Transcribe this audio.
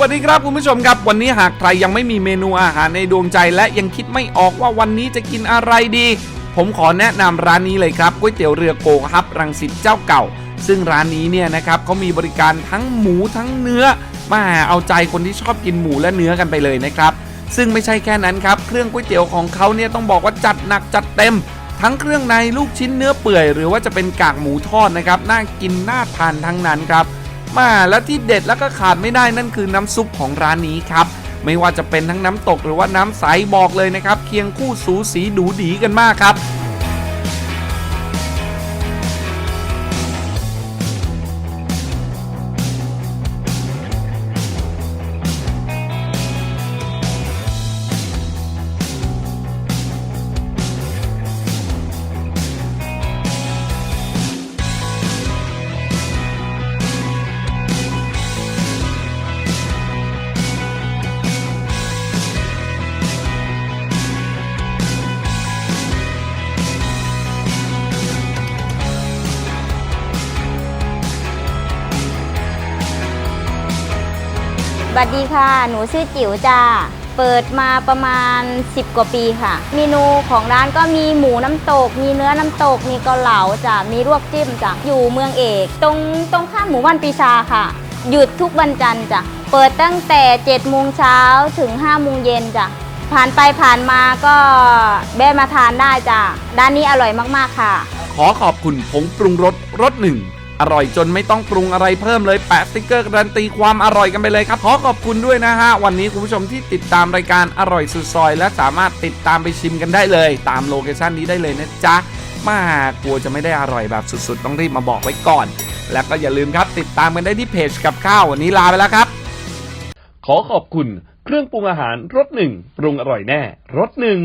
วัสดีครับคุณผู้ชมครับ วันนี้หากใครยังไม่มีเมนูอาหารในดวงใจ และยังคิดไม่ออกว่าวันนี้จะกินอะไรดี ผมขอแนะนำร้านนี้เลยครับก๋วยเตี๋ยวเรือโกครับรังสิตเจ้าเก่า ซึ่งร้านนี้เนี่ยนะครับเขามีบริการทั้งหมูทั้งเนื้อมาเอาใจคนที่ชอบกินหมูและเนื้อกันไปเลยนะครับ ซึ่งไม่ใช่แค่นั้นครับ เครื่องก๋วยเตี๋ยวของเขาเนี่ยต้องบอกว่าจัดหนักจัดเต็ม ทั้งเครื่องในลูกชิ้นเนื้อเปื่อย หรือว่าจะเป็นกากหมูทอดนะครับน่ากินน่าทานทั้งนั้นครับ มาแล้วที่เด็ดแล้วก็ขาดไม่ได้นั่นคือน้ำซุปของร้านนี้ครับไม่ว่าจะเป็นทั้งน้ำตกหรือว่าน้ำใสบอกเลยนะครับ เคียงคู่สูสีดูดีกันมากครับ สวัสดีค่ะ หนูชื่อจิ๋วจ้า เปิดมาประมาณ 10 กว่าปีค่ะ เมนูของร้านก็มีหมูน้ำตก มีเนื้อน้ำตก มีเกาเหลาจ้ะ มีลวกจิ้มจ้ะ อยู่เมืองเอก ตรงตรงข้ามหมู่บ้านปีชาค่ะ หยุดทุกวันจันทร์จ้ะ เปิดตั้งแต่7โมงเช้าถึง5โมงเย็นจ้ะ ผ่านไปผ่านมาก็แวะมาทานได้จ้ะ ร้านนี้อร่อยมากๆค่ะ ขอขอบคุณผงปรุงรสรสหนึ่ง อร่อยจนไม่ต้องปรุงอะไรเพิ่มเลยแปะสติกเกอร์การันตีความอร่อยกันไปเลยครับขอขอบคุณด้วยนะฮะ วันนี้คุณผู้ชมที่ติดตามรายการอร่อยสุดซอย และสามารถติดตามไปชิมกันได้เลย ตามโลเคชั่นนี้ได้เลยนะจ๊ะมากลัวจะไม่ได้อร่อยแบบสุดๆ ต้องรีบมาบอกไว้ก่อน แล้วก็อย่าลืมครับติดตามกันได้ที่เพจกับข้าววันนี้ลาไปแล้วครับ ขอขอบคุณเครื่องปรุงอาหารรสหนึ่งปรุงอร่อยแน่รสหนึ่ง